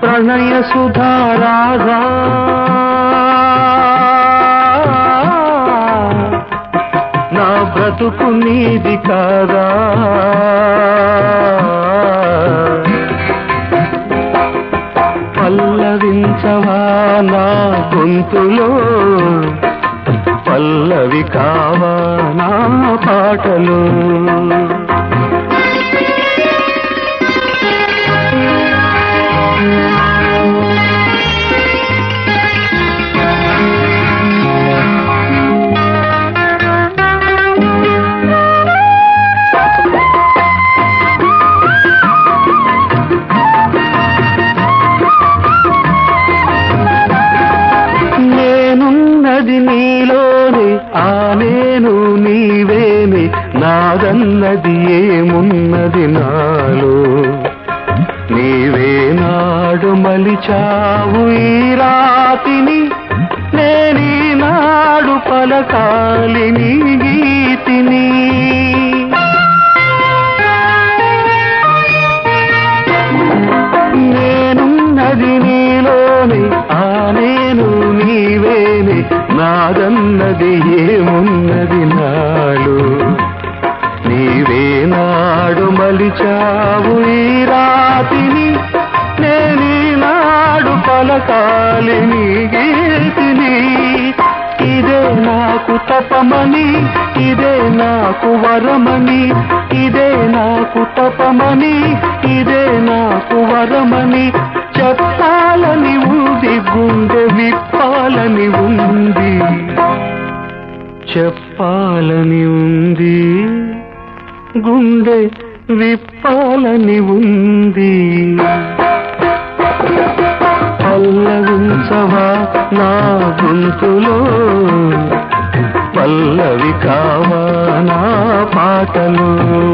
ప్రణయ సుధారాగా నా బ్రతుకు నీది కాదా పల్లవించవా నా గొంతులో పల్లవి కావా నా పాటలు నీలోని ఆ నేను నీవేని నాదన్నది ఏమున్నది నాలో? నీవే నాడు మలిచావు ఈ రాతిని నేనీ నాడు పలకాలి నీ గీతిని. నేనున్నది నీలోని ఆ నేను నీవేని నాదన్నది మలిచావు ఈ రాతిని నేనీ నాడు పలకాలి నీ గీతిని. ఇదే నాకు తపమని ఇదే నాకు వరమని ఇదే నాకు తపమని ఇదే నాకు వరమని. చెప్పాలని ఉంది గుండె విప్పాలని ఉంది. చెప్పాలని ఉంది. గుండె విప్పాలని ఉంది. పల్లవించవా నా గొంతులో? పల్లవి కావా నా పాటలు?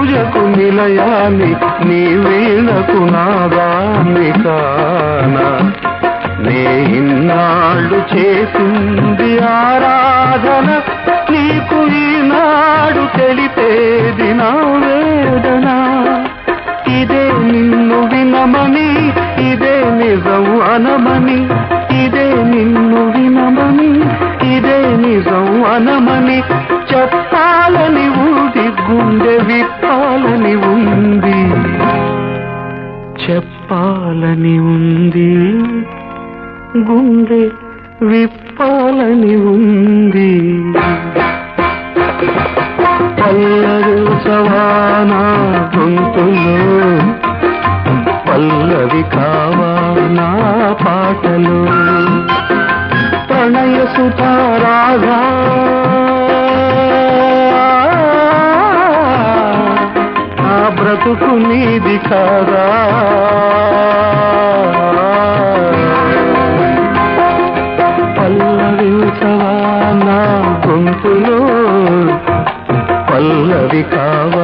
పూజకు నిలయాన్ని నీ వీణకు నాదాన్ని కానా. నే ఇన్నాళ్ళు చేసింది ఆరాధన నీకు ఈనాడు తెలిపేది నా వేదన. ఇదే నిన్ను వినమని ఇదే నిజం అనమని ఇదే నిన్ను వినమని ఇదే నిజం అనమని చెప్పాలని గుండె విప్పాలని ఉంది చెప్పాలని ఉంది. గుండె విప్పాలని ఉంది. పల్లరు సవానా గొంతులో. పల్లవి కావానా పాటలు. బ్రతుకు నీది కాదా? పల్లవించవా నా గొంతులో? పల్లవి కావా?